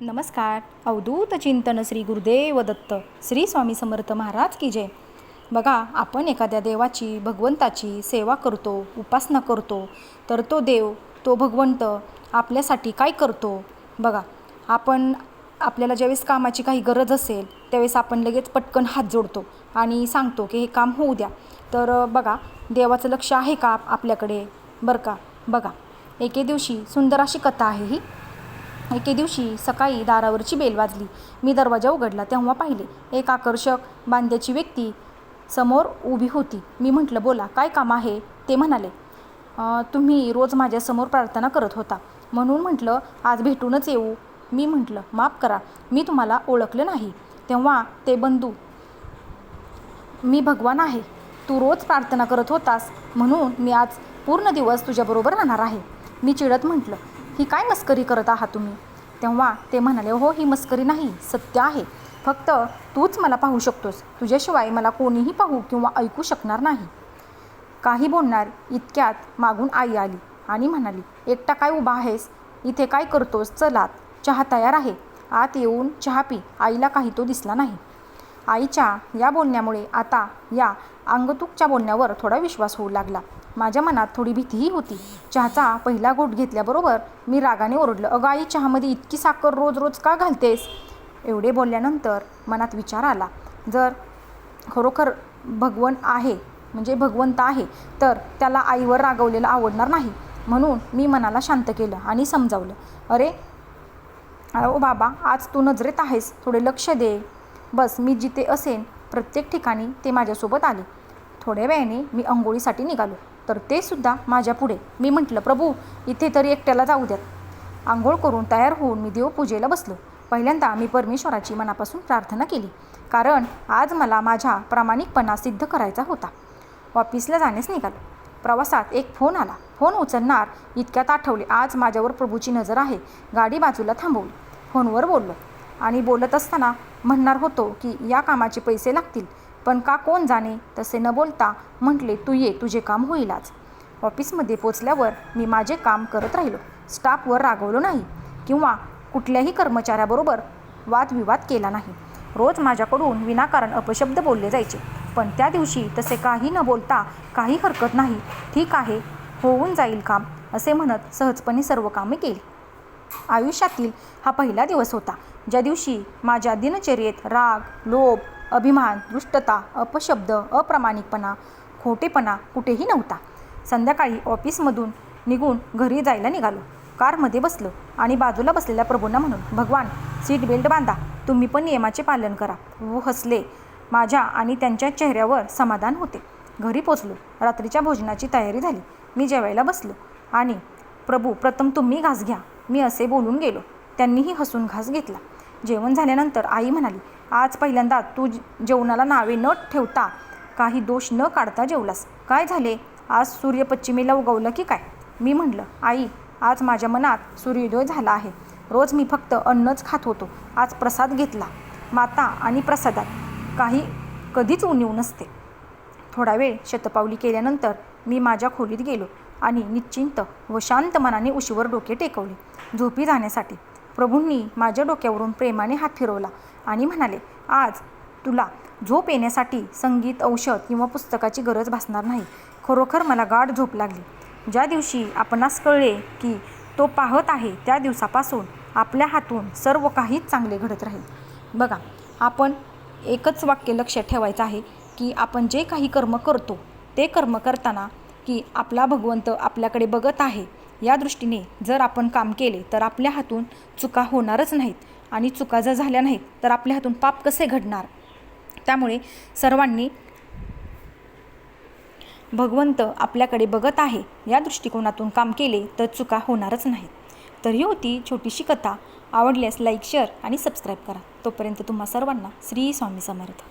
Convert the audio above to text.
नमस्कार. अवधूत चिंतन श्री गुरुदेव दत्त श्री स्वामी समर्थ महाराज की जय. बघा आपण एखाद्या देवाची भगवंताची सेवा करतो उपासना करतो तर तो देव तो भगवंत आपल्यासाठी काय करतो? बघा आपण आपल्याला ज्यावेळेस कामाची काही गरज असेल त्यावेळेस आपण लगेच पटकन हात जोडतो आणि सांगतो की हे काम होऊ द्या. तर बघा देवाचं लक्ष आहे का आप- आपल्याकडे? बरं का? बघा एके दिवशी सुंदर अशी कथा आहे ही. एके दिवशी सकाळी दारावरची बेल वाजली. मी दरवाजा उघडला तेव्हा पाहिले एक आकर्षक बांध्याची व्यक्ती समोर उभी होती. मी म्हटलं बोला काय काम आहे? ते म्हणाले तुम्ही रोज माझ्यासमोर प्रार्थना करत होता. म्हणून म्हटलं आज भेटूनच येऊ. मी म्हटलं माफ करा मी तुम्हाला ओळखलं नाही. तेव्हा ते बंधू मी भगवान आहे. तू रोज प्रार्थना करत होतास म्हणून मी आज पूर्ण दिवस तुझ्याबरोबर राहणार आहे. मी चिडत म्हटलं ही काय मस्करी करत आहात तुम्ही? तेव्हा ते म्हणाले हो ही मस्करी नाही सत्य आहे. फक्त तूच मला पाहू शकतोस. तुझ्याशिवाय मला कोणीही पाहू किंवा ऐकू शकणार नाही. काही बोलणार इतक्यात मागून आई आली आणि म्हणाली एकटा काय उभा आहेस? इथे काय करतोस? चलात चहा तयार आहे. आत येऊन चहा पी. आईला काही तो दिसला नाही. आईच्या या बोलण्यामुळे आता या अंगतुकच्या बोलण्यावर थोडा विश्वास होऊ लागला. माझ्या मनात थोडी भीतीही होती. चहाचा पहिला घोट घेतल्याबरोबर मी रागाने ओरडलं अगं आई चहामध्ये इतकी साखर रोज रोज का घालतेस? एवढे बोलल्यानंतर मनात विचार आला जर खरोखर भगवन आहे म्हणजे भगवंत आहे तर त्याला आईवर रागवलेलं आवडणार नाही. म्हणून मी मनाला शांत केलं आणि समजावलं अरे अहो बाबा आज तू नजरेत आहेस थोडे लक्ष दे. बस मी जिथे असेन प्रत्येक ठिकाणी ते माझ्यासोबत आले. थोड्या वेळाने मी अंघोळीसाठी निघालो. तर ते सुद्धा माझ्या पुढे. मी म्हटलं प्रभू इथे तरी एकट्याला जाऊ द्यात आंघोळ करून तयार होऊन मी देवपूजेला बसलो. पहिल्यांदा मी परमेश्वराची मनापासून प्रार्थना केली. कारण आज मला माझ्या प्रामाणिकपणा सिद्ध करायचा होता. ऑफिसला जाण्यास निघालो. प्रवासात एक फोन आला. फोन उचलणार इतक्यात आठवले. आज माझ्यावर प्रभूची नजर आहे. गाडी बाजूला थांबवली. फोनवर बोललो आणि बोलत असताना म्हणणार होतो की या कामाचे पैसे लागतील पण का कोण जाणे? तसे न बोलता म्हटले तू ये तुझे काम होईल आज ऑफिसमध्ये पोचल्यावर मी माझे काम करत राहिलो. स्टाफवर रागवलो नाही किंवा कुठल्याही कर्मचाऱ्याबरोबर वादविवाद केला नाही. रोज माझ्याकडून विनाकारण अपशब्द बोलले जायचे पण त्या दिवशी तसे काही न बोलता काही हरकत नाही. ठीक आहे होऊन जाईल काम असे म्हणत सहजपणे सर्व कामे केली. आयुष्यातील हा पहिला दिवस होता. ज्या दिवशी माझ्या दिनचर्येत राग लोभ अभिमान दुष्टता अपशब्द अप्रामाणिकपणा खोटेपणा कुठेही नव्हता. संध्याकाळी ऑफिसमधून निघून घरी जायला निघालो. कारमध्ये बसलो आणि बाजूला बसलेल्या प्रभूंना म्हणून भगवान सीट बेल्ट बांधा. तुम्ही पण नियमाचे पालन करा. व हसले. माझ्या आणि त्यांच्या चेहऱ्यावर समाधान होते. घरी पोचलो रात्रीच्या भोजनाची तयारी झाली. मी जेवायला बसलो. आणि प्रभू प्रथम तुम्ही घास घ्या. मी असे बोलून गेलो. त्यांनीही हसून घास घेतला. जेवण झाल्यानंतर आई म्हणाली आज पहिल्यांदा तू जेवणाला नावे न ठेवता काही दोष न काढता जेवलास. काय झाले? आज सूर्य पश्चिमेला उगवलं की काय? मी म्हटलं आई आज माझ्या मनात सूर्योदय झाला आहे. रोज मी फक्त अन्नच खात होतो. आज प्रसाद घेतला. माता आणि प्रसादात काही कधीच उणीव नसते. थोडा वेळ शतपावली केल्यानंतर मी माझ्या खोलीत गेलो. आणि निश्चिंत व शांत मनाने उशीवर डोके टेकवले. झोपी जाण्यासाठी प्रभूंनी माझ्या डोक्यावरून प्रेमाने हात फिरवला आणि म्हणाले आज तुला झोप येण्यासाठी संगीत औषध किंवा पुस्तकाची गरज भासणार नाही. खरोखर मला गाढ झोप लागली. ज्या दिवशी आपणास कळले की तो पाहत आहे त्या दिवसापासून आपल्या हातून सर्व काहीच चांगले घडत राहील. बघा आपण एकच वाक्य लक्षात ठेवायचं आहे की आपण जे काही कर्म करतो ते कर्म करताना की आपला भगवंत आपल्याकडे बघत आहे. या दृष्टीने जर आपण काम केले तर आपल्या हातून चुका होणारच नाहीत आणि चुका जर झाल्या नाहीत तर आपल्या हातून पाप कसे घडणार? त्यामुळे सर्वांनी भगवंत आपल्याकडे बघत आहे. या दृष्टिकोनातून काम केले तर चुका होणारच नाहीत. तर ही होती छोटीशी कथा आवडल्यास लाईक शेअर आणि सबस्क्राईब करा. तोपर्यंत तुम्हा सर्वांना श्री स्वामी समर्थ.